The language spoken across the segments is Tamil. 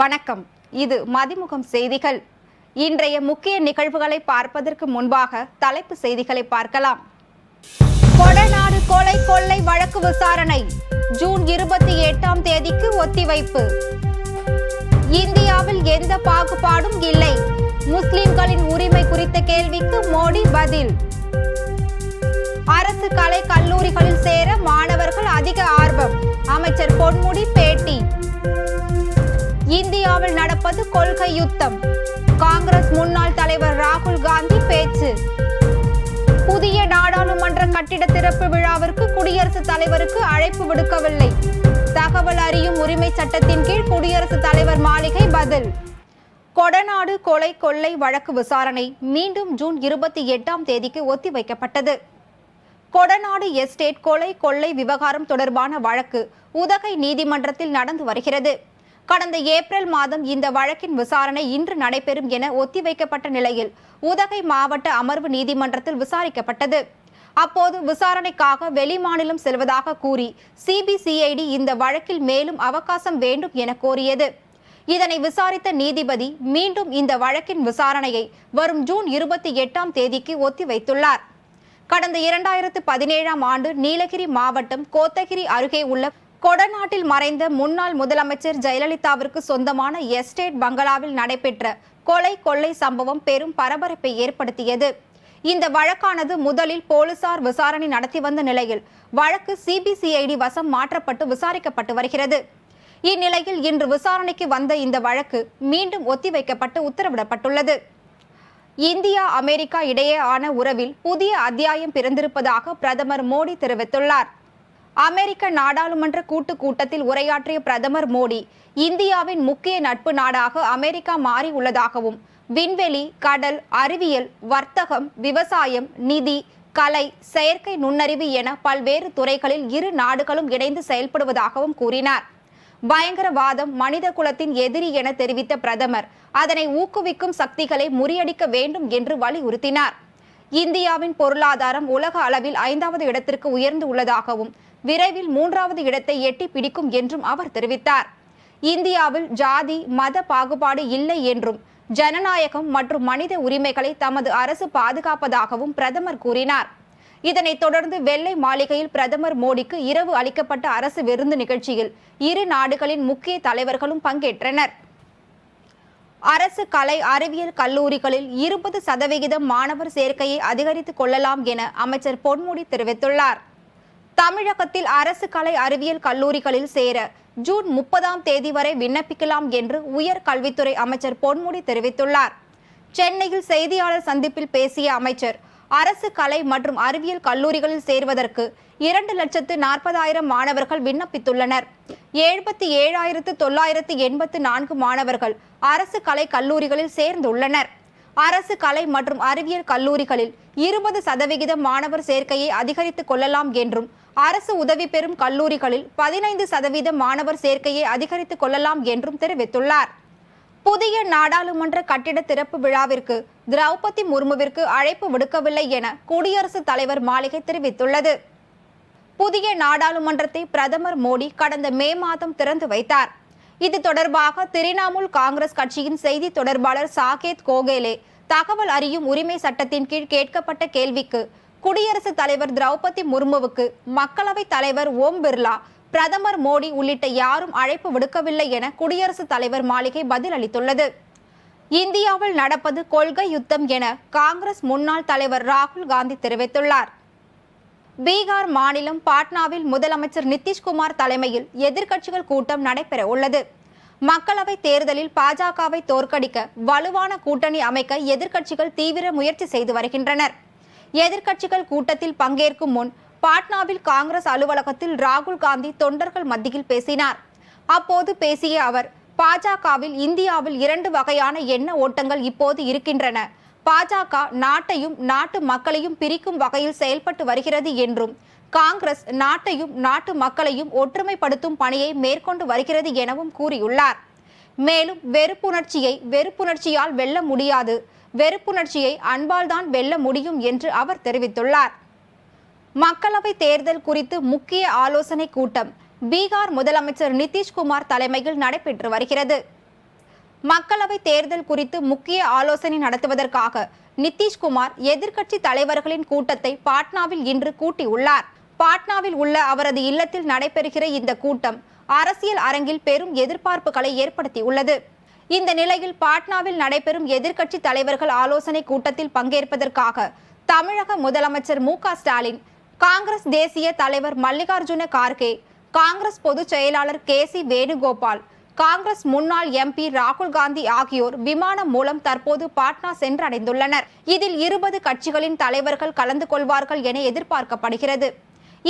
வணக்கம். இது மதிமுகம் செய்திகள். இன்றைய முக்கிய நிகழ்வுகளை பார்ப்பதற்கு முன்பாக தலைப்பு செய்திகளை பார்க்கலாம். கொடநாடு கொலை கொள்ளை வழக்கு விசாரணை. ஜூன் இருபத்தி எட்டாம் தேதிக்கு ஒத்திவைப்பு. இந்தியாவில் எந்த பாகுபாடும் இல்லை. முஸ்லிம்களின் உரிமை குறித்த கேள்விக்கு மோடி பதில். அரசு கலை கல்லூரிகளில் சேர மாணவர்கள் இந்தியாவில் நடப்பது கொள்கை யுத்தம். காங்கிரஸ் முன்னாள் தலைவர் ராகுல் காந்தி பேச்சு. புதிய நாடாளுமன்ற கட்டிட திறப்பு விழாவிற்கு குடியரசுத் தலைவருக்கு அழைப்பு விடுக்கவில்லை. தகவல் அறியும் உரிமை சட்டத்தின் கீழ் குடியரசுத் தலைவர் மாளிகை பதில். கொடநாடு கொலை கொள்ளை வழக்கு விசாரணை மீண்டும் ஜூன் இருபத்தி எட்டாம் தேதிக்கு ஒத்திவைக்கப்பட்டது. கொடநாடு எஸ்டேட் கொலை கொள்ளை விவகாரம் தொடர்பான வழக்கு உதகை நீதிமன்றத்தில் நடந்து வருகிறது. கடந்த ஏப்ரல் மாதம் இந்த வழக்கின் விசாரணை இன்று நடைபெறும் என ஒத்திவைக்கப்பட்ட நிலையில் உதகை மாவட்ட அமர்வு நீதிமன்றத்தில் விசாரிக்கப்பட்டது. அப்போது விசாரணைக்காக வெளிமாநிலம் செல்வதாக கூறி சிபிசிஐடி இந்த வழக்கில் மேலும் அவகாசம் வேண்டும் என கோரியது. இதனை விசாரித்த நீதிபதி மீண்டும் இந்த வழக்கின் விசாரணையை வரும் ஜூன் இருபத்தி எட்டாம் தேதிக்கு ஒத்திவைத்துள்ளார். கடந்த இரண்டாயிரத்து பதினேழாம் ஆண்டு நீலகிரி மாவட்டம் கோத்தகிரி அருகே உள்ள கொடநாட்டில் மறைந்த முன்னாள் முதலமைச்சர் ஜெயலலிதாவிற்கு சொந்தமான எஸ்டேட் பங்களாவில் நடைபெற்ற கொலை கொள்ளை சம்பவம் பெரும் பரபரப்பை ஏற்படுத்தியது. இந்த வழக்கானது முதலில் போலீசார் விசாரணை நடத்தி வந்த நிலையில் வழக்கு சிபிசிஐடி வசம் மாற்றப்பட்டு விசாரிக்கப்பட்டு வருகிறது. இந்நிலையில் இன்று விசாரணைக்கு வந்த இந்த வழக்கு மீண்டும் ஒத்திவைக்கப்பட்டு உத்தரவிடப்பட்டுள்ளது. இந்தியா அமெரிக்கா இடையேயான உறவில் புதிய அத்தியாயம் பிறந்திருப்பதாக பிரதமர் மோடி தெரிவித்துள்ளார். அமெரிக்க நாடாளுமன்ற கூட்டு கூட்டத்தில் உரையாற்றிய பிரதமர் மோடி இந்தியாவின் முக்கிய நட்பு நாடாக அமெரிக்கா மாறி உள்ளதாகவும் விண்வெளி கடல் அறிவியல் வர்த்தகம் விவசாயம் நிதி கலை செயற்கை நுண்ணறிவு என பல்வேறு துறைகளில் இரு நாடுகளும் இணைந்து செயல்படுவதாகவும் கூறினார். பயங்கரவாதம் மனித குலத்தின் எதிரி என தெரிவித்த பிரதமர் அதனை ஊக்குவிக்கும் சக்திகளை முறியடிக்க வேண்டும் என்று வலியுறுத்தினார். இந்தியாவின் பொருளாதாரம் உலக அளவில் ஐந்தாவது இடத்திற்கு உயர்ந்து உள்ளதாகவும் விரைவில் மூன்றாவது இடத்தை எட்டி பிடிக்கும் என்றும் அவர் தெரிவித்தார். இந்தியாவில் ஜாதி மத பாகுபாடு இல்லை என்றும் ஜனநாயகம் மற்றும் மனித உரிமைகளை தமது அரசு பாதுகாப்பதாகவும் பிரதமர் கூறினார். இதனைத் தொடர்ந்து வெள்ளை மாளிகையில் பிரதமர் மோடிக்கு இரவு அளிக்கப்பட்ட அரசு விருந்து நிகழ்ச்சியில் இரு நாடுகளின் முக்கிய தலைவர்களும் பங்கேற்றனர். அரசு கலை அறிவியல் கல்லூரிகளில் இருபது சதவிகிதம் மாணவர் சேர்க்கையை அதிகரித்துக் கொள்ளலாம் என அமைச்சர் பொன்முடி தெரிவித்துள்ளார். தமிழகத்தில் அரசு கலை அறிவியல் கல்லூரிகளில் சேர ஜூன் முப்பதாம் தேதி வரை விண்ணப்பிக்கலாம் என்று உயர் கல்வித்துறை அமைச்சர் பொன்முடி தெரிவித்துள்ளார். சென்னையில் செய்தியாளர் சந்திப்பில் பேசிய அமைச்சர் அரசு கலை மற்றும் அறிவியல் கல்லூரிகளில் சேர்வதற்கு இரண்டு லட்சத்து நாற்பதாயிரம் மாணவர்கள் விண்ணப்பித்துள்ளனர். எழுபத்தி ஏழாயிரத்து தொள்ளாயிரத்து எண்பத்து நான்கு மாணவர்கள் அரசு கலை கல்லூரிகளில் சேர்ந்துள்ளனர். அரசு கலை மற்றும் அறிவியல் கல்லூரிகளில் இருபது சதவிகிதம் மாணவர் சேர்க்கையை அதிகரித்துக் கொள்ளலாம் என்றும் அரசு உதவி பெறும் கல்லூரிகளில் பதினைந்து சதவீதம் மாணவர் சேர்க்கையை அதிகரித்துக் கொள்ளலாம் என்றும் தெரிவித்துள்ளார். புதிய நாடாளுமன்ற கட்டிட திறப்பு விழாவிற்கு திரௌபதி முர்முவிற்கு அழைப்பு விடுக்கவில்லை என குடியரசுத் தலைவர் மாளிகை தெரிவித்துள்ளது. புதிய நாடாளுமன்றத்தை பிரதமர் மோடி கடந்த மே மாதம் திறந்து வைத்தார். இது தொடர்பாக திரிணாமுல் காங்கிரஸ் கட்சியின் செய்தி தொடர்பாளர் சாகேத் கோகேலே தகவல் அறியும் உரிமை சட்டத்தின் கீழ் கேட்கப்பட்ட கேள்விக்கு குடியரசுத் தலைவர் திரௌபதி முர்முவுக்கு மக்களவைத் தலைவர் ஓம் பிர்லா பிரதமர் மோடி உள்ளிட்ட யாரும் அழைப்பு விடுக்கவில்லை என குடியரசுத் தலைவர் மாளிகை பதில் அளித்துள்ளது இந்தியாவில் நடப்பது கொள்கை யுத்தம் என காங்கிரஸ் முன்னாள் தலைவர் ராகுல் காந்தி தெரிவித்துள்ளார். பீகார் மாநிலம் பாட்னாவில் முதலமைச்சர் நிதிஷ்குமார் தலைமையில் எதிர்க்கட்சிகள் கூட்டம் நடைபெற உள்ளது. மக்களவைத் தேர்தலில் பாஜகவை தோற்கடிக்க வலுவான கூட்டணி அமைக்க எதிர்க்கட்சிகள் தீவிர முயற்சி செய்து வருகின்றனர். எதிர்க்கட்சிகள் கூட்டத்தில் பங்கேற்கும் முன் பாட்னாவில் காங்கிரஸ் அலுவலகத்தில் ராகுல் காந்தி தொண்டர்கள் மத்தியில் பேசினார். அப்போது பேசிய அவர் பாஜகவில் இந்தியாவில் இரண்டு வகையான எண்ண ஓட்டங்கள் இப்போது இருக்கின்றன. பாஜக நாட்டையும் நாட்டு மக்களையும் பிரிக்கும் வகையில் செயல்பட்டு வருகிறது என்றும் காங்கிரஸ் நாட்டையும் நாட்டு மக்களையும் ஒற்றுமைப்படுத்தும் பணியை மேற்கொண்டு வருகிறது எனவும் கூறியுள்ளார். மேலும் வெறுப்புணர்ச்சியை வெறுப்புணர்ச்சியால் வெல்ல முடியாது. வெறுப்புணர்ச்சியை அன்பால் தான் வெல்ல முடியும் என்று அவர் தெரிவித்துள்ளார். மக்களவை தேர்தல் குறித்து முக்கிய ஆலோசனை கூட்டம் பீகார் முதலமைச்சர் நிதிஷ்குமார் தலைமையில் நடைபெற்று வருகிறது. மக்களவை தேர்தல் குறித்து முக்கிய ஆலோசனை நடத்துவதற்காக நிதிஷ்குமார் எதிர்க்கட்சி தலைவர்களின் கூட்டத்தை பாட்னாவில் இன்று கூட்டியுள்ளார். பாட்னாவில் உள்ள அவரது இல்லத்தில் நடைபெறுகிற இந்த கூட்டம் அரசியல் அரங்கில் பெரும் எதிர்பார்ப்புகளை ஏற்படுத்தியுள்ளது. இந்த நிலையில் பாட்னாவில் நடைபெறும் எதிர்க்கட்சி தலைவர்கள் ஆலோசனை கூட்டத்தில் பங்கேற்பதற்காக தமிழக முதலமைச்சர் மு க ஸ்டாலின் காங்கிரஸ் தேசிய தலைவர் மல்லிகார்ஜுன கார்கே காங்கிரஸ் பொதுச் செயலாளர் கே சி வேணுகோபால் காங்கிரஸ் முன்னாள் எம்பி ராகுல் காந்தி ஆகியோர் விமானம் மூலம் தற்போது பாட்னா சென்றடைந்துள்ளனர். இதில் இருபது கட்சிகளின் தலைவர்கள் கலந்து கொள்வார்கள் என எதிர்பார்க்கப்படுகிறது.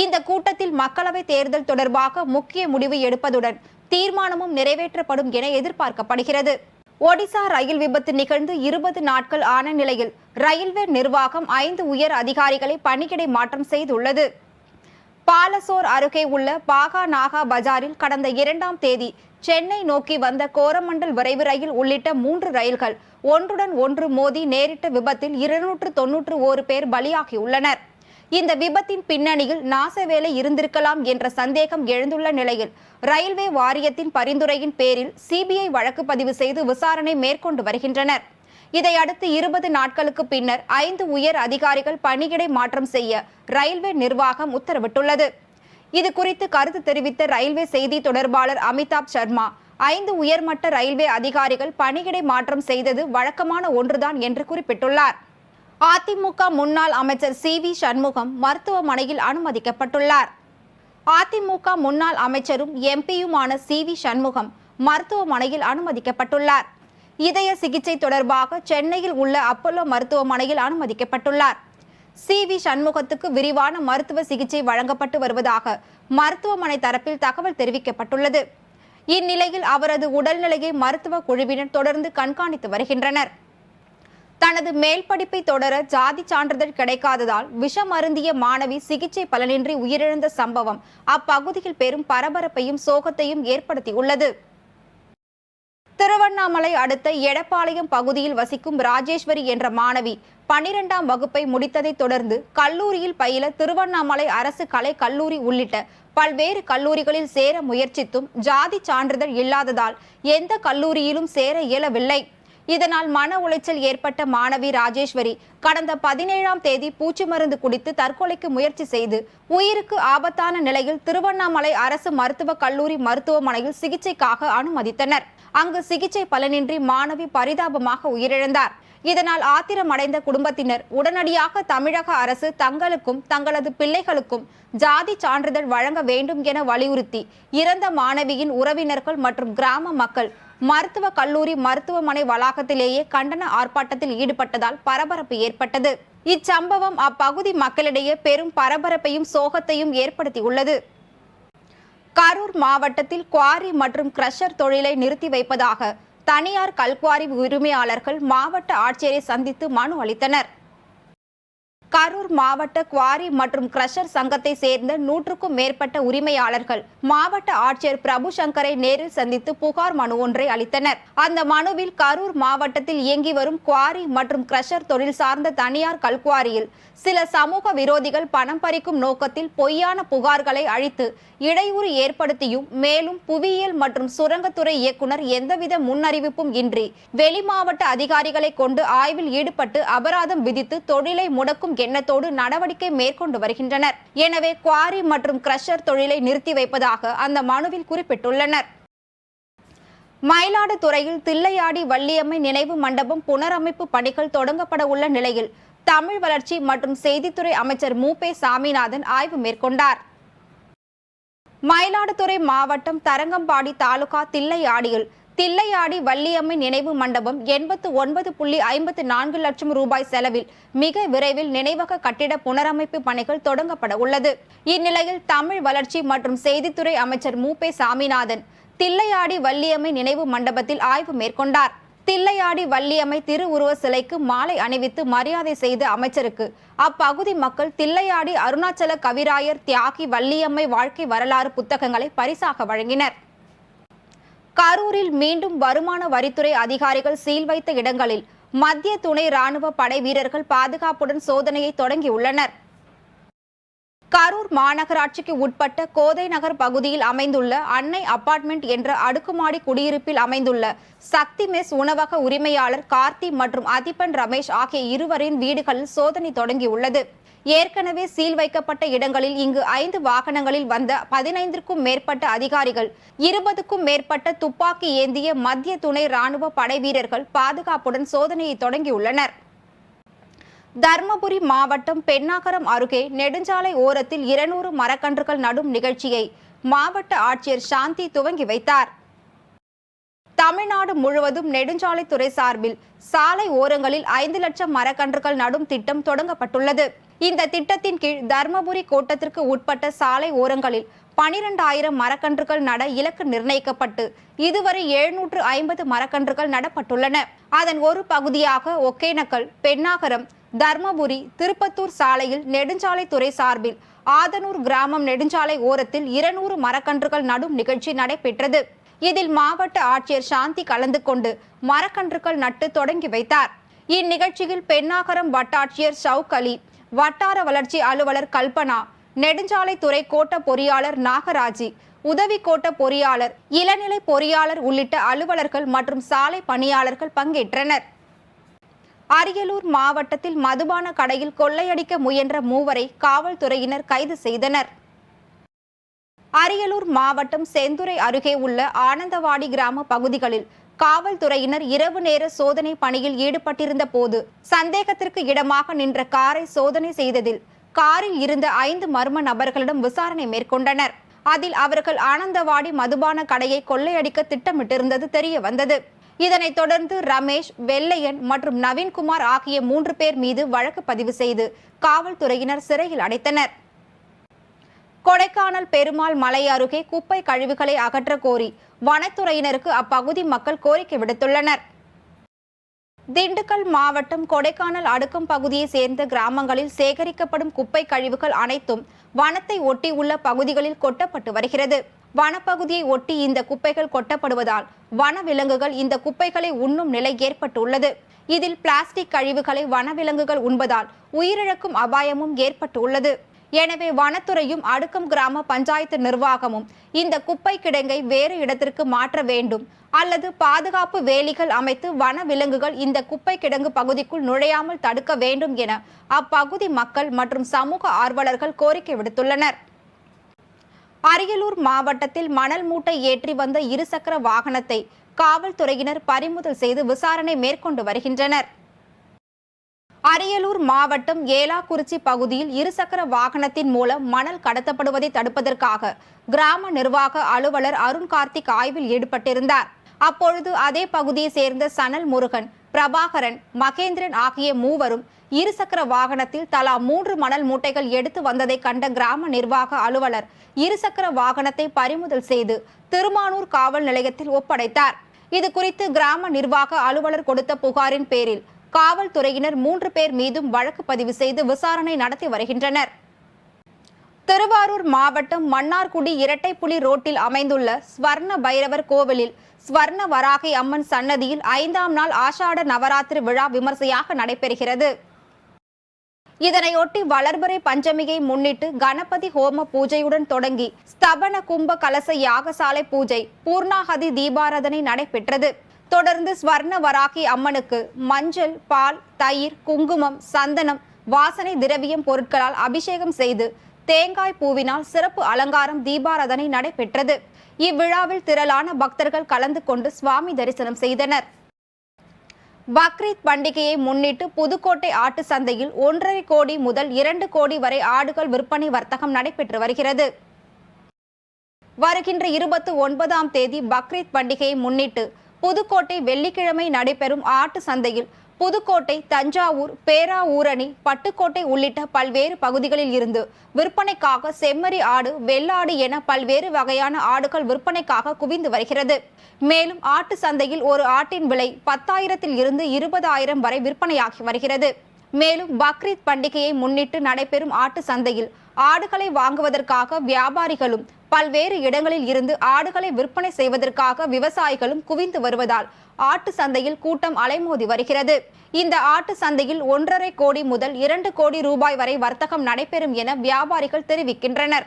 இந்த கூட்டத்தில் மக்களவை தேர்தல் தொடர்பாக முக்கிய முடிவு எடுப்பதுடன் தீர்மானமும் நிறைவேற்றப்படும் என எதிர்பார்க்கப்படுகிறது. ஒடிசா ரயில் விபத்து நிகழ்ந்து இருபது நாட்கள் ஆன நிலையில் ரயில்வே நிர்வாகம் ஐந்து உயர் அதிகாரிகளை பணியிடை மாற்றம் செய்துள்ளது. பாலசோர் அருகே உள்ள பாகா நாகா பஜாரில் கடந்த இரண்டாம் தேதி சென்னை நோக்கி வந்த கோரமண்டல் விரைவு ரயில் உள்ளிட்ட மூன்று ரயில்கள் ஒன்றுடன் ஒன்று மோதி நேரிட்ட விபத்தில் இருநூற்று தொன்னூற்று ஓரு பேர் பலியாகியுள்ளனர். இந்த விபத்தின் பின்னணியில் நாசவேலை இருந்திருக்கலாம் என்ற சந்தேகம் எழுந்துள்ள நிலையில் ரயில்வே வாரியத்தின் பரிந்துரையின் பேரில் சிபிஐ வழக்கு பதிவு செய்து விசாரணை மேற்கொண்டு வருகின்றனர். இதையடுத்து இருபது நாட்களுக்கு பின்னர் ஐந்து உயர் அதிகாரிகள் பணியிடை மாற்றம் செய்ய ரயில்வே நிர்வாகம் உத்தரவிட்டுள்ளது. இது குறித்து கருத்து தெரிவித்த ரயில்வே செய்தி தொடர்பாளர் அமிதாப் சர்மா ஐந்து உயர்மட்ட ரயில்வே அதிகாரிகள் பணியிடை மாற்றம் செய்தது வழக்கமான ஒன்றுதான் என்று குறிப்பிட்டுள்ளார். அதிமுக முன்னாள் அமைச்சர் சி. வி. சண்முகம் மருத்துவமனையில் அனுமதிக்கப்பட்டுள்ளார். அதிமுக முன்னாள் அமைச்சரும் எம்பியுமான சி. வி. சண்முகம் மருத்துவமனையில் அனுமதிக்கப்பட்டுள்ளார். இதய சிகிச்சை தொடர்பாக சென்னையில் உள்ள அப்போலோ மருத்துவமனையில் அனுமதிக்கப்பட்டுள்ளார். சி. வி. சண்முகத்துக்கு விரிவான மருத்துவ சிகிச்சை வழங்கப்பட்டு வருவதாக மருத்துவமனை தரப்பில் தகவல் தெரிவிக்கப்பட்டுள்ளது. இந்நிலையில் அவரது உடல்நிலையை மருத்துவ குழுவினர் தொடர்ந்து கண்காணித்து வருகின்றனர். தனது மேல் படிப்பை தொடர ஜாதி சான்றிதழ் கிடைக்காததால் விஷம் அருந்திய மாணவி சிகிச்சை பலனின்றி உயிரிழந்த சம்பவம் அப்பகுதியில் பெரும் பரபரப்பையும் சோகத்தையும் ஏற்படுத்தியுள்ளது. திருவண்ணாமலை அடுத்த எடப்பாளையம் பகுதியில் வசிக்கும் ராஜேஸ்வரி என்ற மாணவி பனிரெண்டாம் வகுப்பை முடித்ததைத் தொடர்ந்து கல்லூரியில் பயில திருவண்ணாமலை அரசு கலை கல்லூரி உள்ளிட்ட பல்வேறு கல்லூரிகளில் சேர முயற்சித்தும் ஜாதி சான்றிதழ் இல்லாததால் எந்த கல்லூரியிலும் சேர இயலவில்லை. இதனால் மன உளைச்சல் ஏற்பட்ட மாணவி ராஜேஸ்வரி கடந்த பதினேழாம் தேதி பூச்சி மருந்து குடித்து தற்கொலைக்கு முயற்சி செய்து உயிருக்கு ஆபத்தான நிலையில் திருவண்ணாமலை அரசு மருத்துவக் கல்லூரி மருத்துவமனையில் சிகிச்சைக்காக அனுமதித்தனர். அங்கு சிகிச்சை பலனின்றி மாணவி பரிதாபமாக உயிரிழந்தார். இதனால் ஆத்திரமடைந்த குடும்பத்தினர் உடனடியாக தமிழக அரசு தங்களுக்கும் தங்களது பிள்ளைகளுக்கும் ஜாதி சான்றிதழ் வழங்க வேண்டும் என வலியுறுத்தி இறந்த மாணவியின் உறவினர்கள் மற்றும் கிராம மக்கள் மருத்துவ கல்லூரி மருத்துவமனை வளாகத்திலேயே கண்டன ஆர்ப்பாட்டத்தில் ஈடுபட்டதால் பரபரப்பு ஏற்பட்டது. இச்சம்பவம் அப்பகுதி மக்களிடையே பெரும் பரபரப்பையும் சோகத்தையும் ஏற்படுத்தியுள்ளது. கரூர் மாவட்டத்தில் குவாரி மற்றும் கிரஷர் தொழிலை நிறுத்தி வைப்பதாக தனியார் கல்குவாரி உரிமையாளர்கள் மாவட்ட ஆட்சியரை சந்தித்து மனு அளித்தனர். கரூர் மாவட்ட குவாரி மற்றும் கிரஷர் சங்கத்தை சேர்ந்த நூற்றுக்கும் மேற்பட்ட உரிமையாளர்கள் மாவட்ட ஆட்சியர் பிரபு சங்கரை நேரில் சந்தித்து புகார் மனு ஒன்றை அளித்தனர். அந்த மனுவில் கரூர் மாவட்டத்தில் இயங்கி வரும் குவாரி மற்றும் கிரஷர் தொழில் சார்ந்த தனியார் கல்குவாரியில் சில சமூக விரோதிகள் பணம் பறிக்கும் நோக்கத்தில் பொய்யான புகார்களை அழித்து இடையூறு ஏற்படுத்தியும் மேலும் புவியியல் மற்றும் சுரங்கத்துறை இயக்குனர் எந்தவித முன்னறிவிப்பும் இன்றி வெளிமாவட்ட அதிகாரிகளை கொண்டு ஆய்வில் ஈடுபட்டு அபராதம் விதித்து தொழிலை முடக்கும் எண்ணத்தோடு நடவடிக்கை மேற்கொண்டு வருகின்றனர். எனவே குவாரி மற்றும் கிரஷர் தொழிலை நிறுத்தி வைப்பதாக அந்த மனுவில் குறிப்பிட்டுள்ளனர். மயிலாடுதுறையில் தில்லையாடி வள்ளியம்மை நினைவு மண்டபம் புனரமைப்பு பணிகள் தொடங்கப்பட உள்ள நிலையில் தமிழ் வளர்ச்சி மற்றும் செய்தித்துறை அமைச்சர் மு. பே. சாமிநாதன் ஆய்வு மேற்கொண்டார். மயிலாடுதுறை மாவட்டம் தரங்கம்பாடி தாலுகா தில்லையாடியில் தில்லையாடி வள்ளியம்மை நினைவு மண்டபம் எண்பத்து ஒன்பது புள்ளி ஐம்பத்து நான்கு லட்சம் ரூபாய் செலவில் மிக விரைவில் நினைவக கட்டிட புனரமைப்பு பணிகள் தொடங்கப்பட உள்ளது. இந்நிலையில் தமிழ் வளர்ச்சி மற்றும் செய்தித்துறை அமைச்சர் மு. பே. சாமிநாதன் தில்லையாடி வள்ளியம்மை நினைவு மண்டபத்தில் ஆய்வு மேற்கொண்டார். தில்லையாடி வள்ளியம்மை திருவுருவ சிலைக்கு மாலை அணிவித்து மரியாதை செய்த அமைச்சருக்கு அப்பகுதி மக்கள் தில்லையாடி அருணாச்சல கவிராயர் தியாகி வள்ளியம்மை வாழ்க்கை வரலாறு புத்தகங்களை பரிசாக வழங்கினர். கரூரில் மீண்டும் வருமான வரித்துறை அதிகாரிகள் சீல் வைத்த இடங்களில் மத்திய துணை ராணுவ படை வீரர்கள் பாதுகாப்புடன் சோதனையை தொடங்கியுள்ளனர். கரூர் மாநகராட்சிக்கு உட்பட்ட கோதை நகர் பகுதியில் அமைந்துள்ள அன்னை அபார்ட்மெண்ட் என்ற அடுக்குமாடி குடியிருப்பில் அமைந்துள்ள சக்தி மெஸ் உணவக உரிமையாளர் கார்த்தி மற்றும் அதிபன் ரமேஷ் ஆகிய இருவரின் வீடுகளில் சோதனை தொடங்கியுள்ளது. ஏற்கனவே சீல் வைக்கப்பட்ட இடங்களில் இங்கு ஐந்து வாகனங்களில் வந்த பதினைந்திற்கும் மேற்பட்ட அதிகாரிகள் இருபதுக்கும் மேற்பட்ட துப்பாக்கி ஏந்திய மத்திய துணை ராணுவ படை வீரர்கள் பாதுகாப்புடன் சோதனையை தொடங்கியுள்ளனர். தர்மபுரி மாவட்டம் பெண்ணாகரம் அருகே நெடுஞ்சாலை ஓரத்தில் இருநூறு மரக்கன்றுகள் நடும் நிகழ்ச்சியை மாவட்ட ஆட்சியர் சாந்தி துவங்கி வைத்தார். தமிழ்நாடு முழுவதும் நெடுஞ்சாலைத்துறை சார்பில் சாலை ஓரங்களில் ஐந்து லட்சம் மரக்கன்றுகள் நடும் திட்டம் தொடங்கப்பட்டுள்ளது. இந்த திட்டத்தின் கீழ் தர்மபுரி கோட்டத்திற்கு உட்பட்ட சாலை ஓரங்களில் பனிரெண்டாயிரம் மரக்கன்றுகள் நட இலக்கு நிர்ணயிக்கப்பட்டு இதுவரை எழுநூற்று ஐம்பது மரக்கன்றுகள் நடப்பட்டுள்ளன. அதன் ஒரு பகுதியாக ஒகேனக்கல் பெண்ணாகரம் தர்மபுரி திருப்பத்தூர் சாலையில் நெடுஞ்சாலைத்துறை சார்பில் ஆதனூர் கிராமம் நெடுஞ்சாலை ஓரத்தில் இருநூறு மரக்கன்றுகள் நடும் நிகழ்ச்சி நடைபெற்றது. இதில் மாவட்ட ஆட்சியர் சாந்தி கலந்து கொண்டு மரக்கன்றுகள் நட்டு தொடங்கி வைத்தார். இந்நிகழ்ச்சியில் பெண்ணாகரம் வட்டாட்சியர் சவுக் அலி வட்டார வளர்ச்சி அலுவலர் கல்பனா நெடுஞ்சாலைத்துறை கோட்ட பொறியாளர் நாகராஜி உதவி கோட்ட பொறியாளர் இளநிலை பொறியாளர் உள்ளிட்ட அலுவலர்கள் மற்றும் சாலை பணியாளர்கள் பங்கேற்றனர். அரியலூர் மாவட்டத்தில் மதுபான கடையில் கொள்ளையடிக்க முயன்ற மூவரை காவல்துறையினர் கைது செய்தனர். அரியலூர் மாவட்டம் செந்துறை அருகே உள்ள ஆனந்தவாடி கிராம பகுதிகளில் காவல்துறையினர் இரவு நேர சோதனை பணியில் ஈடுபட்டிருந்த போது சந்தேகத்திற்கு இடமாக நின்ற காரை சோதனை செய்ததில் காரில் இருந்த ஐந்து மர்ம நபர்களிடம் விசாரணை மேற்கொண்டனர். அதில் அவர்கள் ஆனந்தவாடி மதுபான கடையை கொள்ளையடிக்க திட்டமிட்டிருந்தது தெரிய வந்தது. இதனைத் தொடர்ந்து ரமேஷ் வெள்ளையன் மற்றும் நவீன்குமார் ஆகிய மூன்று பேர் மீது வழக்கு பதிவு செய்து காவல்துறையினர் சிறையில் அடைத்தனர். கொடைக்கானல் பெருமாள் மலை அருகே குப்பை கழிவுகளை அகற்ற கோரி வனத்துறையினருக்கு அப்பகுதி மக்கள் கோரிக்கை விடுத்துள்ளனர். திண்டுக்கல் மாவட்டம் கொடைக்கானல் அடுக்கும் பகுதியை சேர்ந்த கிராமங்களில் சேகரிக்கப்படும் குப்பை கழிவுகள் அனைத்தும் வனத்தை ஒட்டி உள்ள பகுதிகளில் கொட்டப்பட்டு வருகிறது. வனப்பகுதியை ஒட்டி இந்த குப்பைகள் கொட்டப்படுவதால் வனவிலங்குகள் இந்த குப்பைகளை உண்ணும் நிலை ஏற்பட்டுள்ளது. இதில் பிளாஸ்டிக் கழிவுகளை வனவிலங்குகள் உண்பதால் உயிரிழக்கும் அபாயமும் ஏற்பட்டுள்ளது. எனவே வனத்துறையும் அடுக்கம் கிராம பஞ்சாயத்து நிர்வாகமும் இந்த குப்பை கிடங்கை வேறு இடத்திற்கு மாற்ற வேண்டும். அல்லது பாதுகாப்பு வேலிகள் அமைத்து வன விலங்குகள் இந்த குப்பை கிடங்கு பகுதிக்குள் நுழையாமல் தடுக்க வேண்டும் என அப்பகுதி மக்கள் மற்றும் சமூக ஆர்வலர்கள் கோரிக்கை விடுத்துள்ளனர். அரியலூர் மாவட்டத்தில் மணல் மூட்டை ஏற்றி வந்த இருசக்கர வாகனத்தை காவல்துறையினர் பறிமுதல் செய்து விசாரணை மேற்கொண்டு வருகின்றனர். அரியலூர் மாவட்டம் ஏலாக்குறிச்சி பகுதியில் இருசக்கர வாகனத்தின் மூலம் மணல் கடத்தப்படுவதை தடுப்பதற்காக கிராம நிர்வாக அலுவலர் அருண் கார்த்திக் ஆய்வில் ஈடுபட்டிருந்தார். அப்பொழுது அதே பகுதியை சேர்ந்த சனல் முருகன் பிரபாகரன் மகேந்திரன் ஆகிய மூவரும் இருசக்கர வாகனத்தில் தலா மூன்று மணல் மூட்டைகள் எடுத்து வந்ததை கண்ட கிராம நிர்வாக அலுவலர் இருசக்கர வாகனத்தை பறிமுதல் செய்து திருமானூர் காவல் நிலையத்தில் ஒப்படைத்தார். இது குறித்து கிராம நிர்வாக அலுவலர் கொடுத்த புகாரின் பேரில் காவல்துறையினர் மூன்று பேர் மீதும் வழக்கு பதிவு செய்து விசாரணை நடத்தி வருகின்றனர். திருவாரூர் மாவட்டம் மன்னார்குடி இரட்டைப்புலி ரோட்டில் அமைந்துள்ள ஸ்வர்ண பைரவர் கோவிலில் ஸ்வர்ண வராகை அம்மன் சன்னதியில் ஐந்தாம் நாள் ஆஷாட நவராத்திரி விழா விமர்சையாக நடைபெறுகிறது. இதனையொட்டி வளர்பறை பஞ்சமியை முன்னிட்டு கணபதி ஹோம பூஜையுடன் தொடங்கி ஸ்தபன கும்ப கலச யாகசாலை பூஜை பூர்ணாகதி தீபாராதனை நடைபெற்றது. தொடர்ந்து ஸ்வர்ண வராகி அம்மனுக்கு மஞ்சள் பால் தயிர் குங்குமம் சந்தனம் வாசனை திரவியம் பொருட்களால் அபிஷேகம் செய்து தேங்காய் பூவினால் சிறப்பு அலங்காரம் தீபாராதனை நடைபெற்றது. இவ்விழாவில் திரளான பக்தர்கள் கலந்து கொண்டு சுவாமி தரிசனம் செய்தனர். பக்ரீத் பண்டிகையை முன்னிட்டு புதுக்கோட்டை ஆட்டு சந்தையில் ஒன்றரை கோடி முதல் இரண்டு கோடி வரை ஆடுகள் விற்பனை வர்த்தகம் நடைபெற்று வருகிறது. வருகின்ற இருபத்தி ஒன்பதாம் தேதி பக்ரீத் பண்டிகையை முன்னிட்டு புதுக்கோட்டை வெள்ளிக்கிழமை நடைபெறும் ஆட்டு சந்தையில் புதுக்கோட்டை தஞ்சாவூர் பேராவூரணி பட்டுக்கோட்டை உள்ளிட்ட பல்வேறு பகுதிகளில் இருந்து விற்பனைக்காக செம்மறி ஆடு வெள்ளாடு என பல்வேறு வகையான ஆடுகள் விற்பனைக்காக குவிந்து வருகிறது. மேலும் ஆட்டு சந்தையில் ஒரு ஆட்டின் விலை பத்தாயிரத்தில் இருந்து இருபதாயிரம் வரை விற்பனையாகி வருகிறது. மேலும் பக்ரீத் பண்டிகையை முன்னிட்டு நடைபெறும் ஆட்டு சந்தையில் ஆடுகளை வாங்குவதற்காக வியாபாரிகளும் பல்வேறு இடங்களில் இருந்து ஆடுகளை விற்பனை செய்வதற்காக விவசாயிகளும் குவிந்து வருவதால் ஆட்டு சந்தையில் கூட்டம் அலைமோதி வருகிறது. இந்த ஆட்டு சந்தையில் ஒன்றரை கோடி முதல் இரண்டு கோடி ரூபாய் வரை வர்த்தகம் நடைபெறும் என வியாபாரிகள் தெரிவிக்கின்றனர்.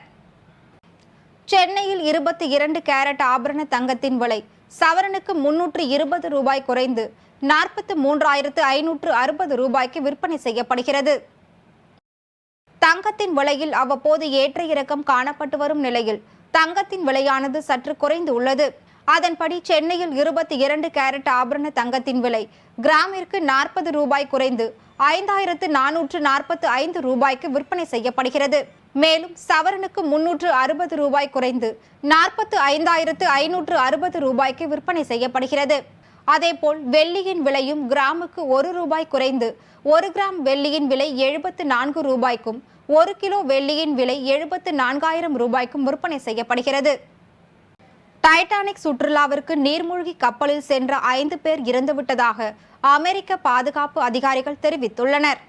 சென்னையில் இருபத்தி இரண்டு கேரட் ஆபரண தங்கத்தின் விலை சவரனுக்கு முன்னூற்று இருபது ரூபாய் குறைந்து நாற்பத்து மூன்றாயிரத்து ஐநூற்று அறுபது ரூபாய்க்கு விற்பனை செய்யப்படுகிறது. தங்கத்தின் விலையில் அவ்வப்போது ஏற்ற இறக்கம் காணப்பட்டு வரும் நிலையில் தங்கத்தின் விலையானது சற்று குறைந்து உள்ளது. அதன்படி சென்னையில் இருபத்தி இரண்டு கேரட் ஆபரண தங்கத்தின் விலை கிராமிற்கு நாற்பது ரூபாய் குறைந்து ஐந்தாயிரத்து நானூற்று நாற்பத்து ஐந்து ரூபாய்க்கு விற்பனை செய்யப்படுகிறது. மேலும் சவரனுக்கு முன்னூற்று அறுபது ரூபாய் குறைந்து நாற்பத்து ஐந்தாயிரத்து ஐநூற்று அறுபது ரூபாய்க்கு விற்பனை செய்யப்படுகிறது. அதேபோல் வெள்ளியின் விலையும் கிராமுக்கு ஒரு ரூபாய் குறைந்து ஒரு கிராம் வெள்ளியின் விலை எழுபத்து நான்கு ரூபாய்க்கும் ஒரு கிலோ வெள்ளியின் விலை எழுபத்து நான்காயிரம் ரூபாய்க்கும் விற்பனை செய்யப்படுகிறது. டைட்டானிக் சுற்றுலாவிற்கு நீர்மூழ்கி கப்பலில் சென்ற ஐந்து பேர் இறந்துவிட்டதாக அமெரிக்க பாதுகாப்பு அதிகாரிகள் தெரிவித்துள்ளனர்.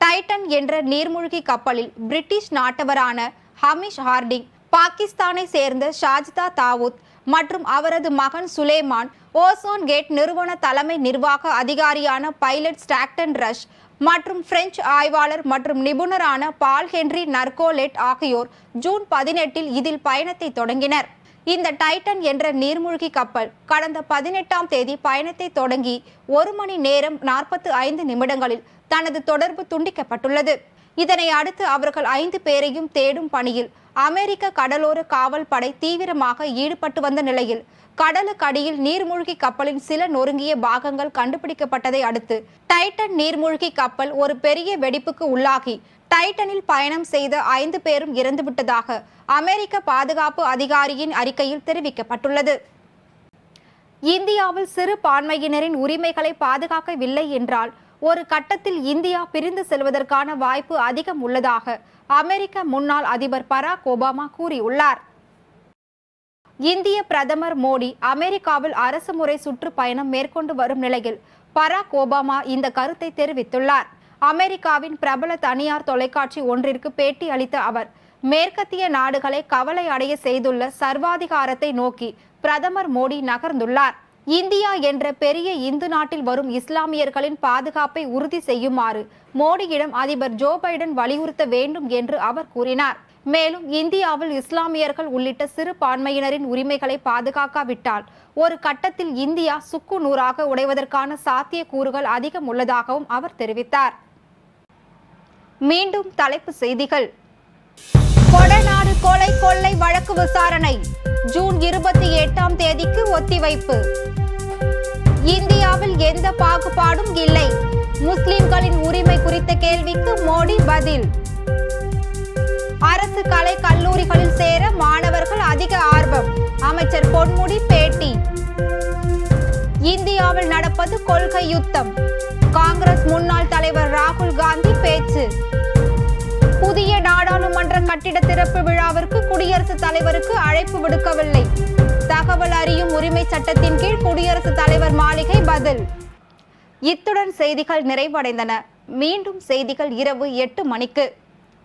டைட்டன் என்ற நீர்மூழ்கி கப்பலில் பிரிட்டிஷ் நாட்டவரான ஹமிஷ் ஹார்டிங் பாகிஸ்தானை சேர்ந்த ஷாஜிதா தாவூத் மற்றும் அவரது மகன் சுலேமான் ஓசோன் கேட் நிறுவன தலைமை நிர்வாக அதிகாரியான பைலட் ஸ்டாக்டன் ரஷ் மற்றும் பிரெஞ்சு ஆய்வாளர் மற்றும் நிபுணரான பால் ஹென்றி நர்கோலெட் ஆகியோர் ஜூன் பதினெட்டில் இதில் பயணத்தை தொடங்கினர். இந்த டைட்டன் என்ற நீர்மூழ்கி கப்பல் கடந்த பதினெட்டாம் தேதி பயணத்தை தொடங்கி ஒரு மணி நேரம் நாற்பத்து ஐந்து நிமிடங்களில் தனது தொடர்பு துண்டிக்கப்பட்டுள்ளது. இதனை அடுத்து அவர்கள் ஐந்து பேரையும் தேடும் பணியில் அமெரிக்க கடலோர காவல் படை தீவிரமாக ஈடுபட்டு வந்த நிலையில் கடலுக்கடியில் நீர்மூழ்கி கப்பலின் சில நொறுங்கிய பாகங்கள் கண்டுபிடிக்கப்பட்டதை அடுத்து டைட்டன் நீர்மூழ்கி கப்பல் ஒரு பெரிய வெடிப்புக்கு உள்ளாகி டைட்டனில் பயணம் செய்த ஐந்து பேரும் இறந்துவிட்டதாக அமெரிக்க பாதுகாப்பு அதிகாரியின் அறிக்கையில் தெரிவிக்கப்பட்டுள்ளது. இந்தியாவில் சிறுபான்மையினரின் உரிமைகளை பாதுகாக்கவில்லை என்றால் ஒரு கட்டத்தில் இந்தியா பிரிந்து செல்வதற்கான வாய்ப்பு அதிகம் உள்ளதாக அமெரிக்க முன்னாள் அதிபர் பராக் ஒபாமா கூறியுள்ளார். இந்திய பிரதமர் மோடி அமெரிக்காவில் அரசுமுறை சுற்றுப்பயணம் மேற்கொண்டு வரும் நிலையில் பராக் ஒபாமா இந்த கருத்தை தெரிவித்துள்ளார். அமெரிக்காவின் பிரபல தனியார் தொலைக்காட்சி ஒன்றிற்கு பேட்டி அளித்த அவர் மேற்கத்திய நாடுகளை கவலை அடைய செய்துள்ள சர்வாதிகாரத்தை நோக்கி பிரதமர் மோடி நகர்ந்துள்ளார். இந்தியா என்ற பெரிய இந்து நாட்டில் வரும் இஸ்லாமியர்களின் பாதுகாப்பை உறுதி செய்யுமாறு மோடியிடம் அதிபர் ஜோ பைடன் வலியுறுத்த வேண்டும் என்று அவர் கூறினார். மேலும் இந்தியாவில் இஸ்லாமியர்கள் உள்ளிட்ட சிறுபான்மையினரின் உரிமைகளை பாதுகாக்காவிட்டால் ஒரு கட்டத்தில் இந்தியா சுக்கு நூறாக உடைவதற்கான சாத்தியக்கூறுகள் அதிகம் உள்ளதாகவும் அவர் தெரிவித்தார். மீண்டும் தலைப்பு செய்திகள். கொடநாடு கொலை கொள்ளை வழக்கு விசாரணை. ஜூன் இருபத்தி எட்டாம் தேதிக்கு ஒத்திவைப்பு. இந்தியாவில் எந்த பாகுபாடும் இல்லை. முஸ்லிம்களின் உரிமை குறித்த கேள்விக்கு மோடி பதில். அரசு கலை கல்லூரிகளில் சேர மாணவர்கள் அதிக ஆர்வம். அமைச்சர் பொன்முடி பேட்டி. இந்தியாவில் நடப்பது கொள்கை யுத்தம். காங்கிரஸ் முன்னாள் தலைவர் ராகுல் காந்தி பேச்சு. புதிய நாடாளுமன்ற கட்டிட திறப்பு விழாவிற்கு குடியரசுத் தலைவருக்கு அழைப்பு விடுக்கவில்லை. தகவல் அறியும் உரிமை சட்டத்தின் கீழ் குடியரசுத் தலைவர் மாளிகை பதில். இத்துடன் செய்திகள் நிறைவடைந்தன. மீண்டும் செய்திகள் இரவு எட்டு மணிக்கு.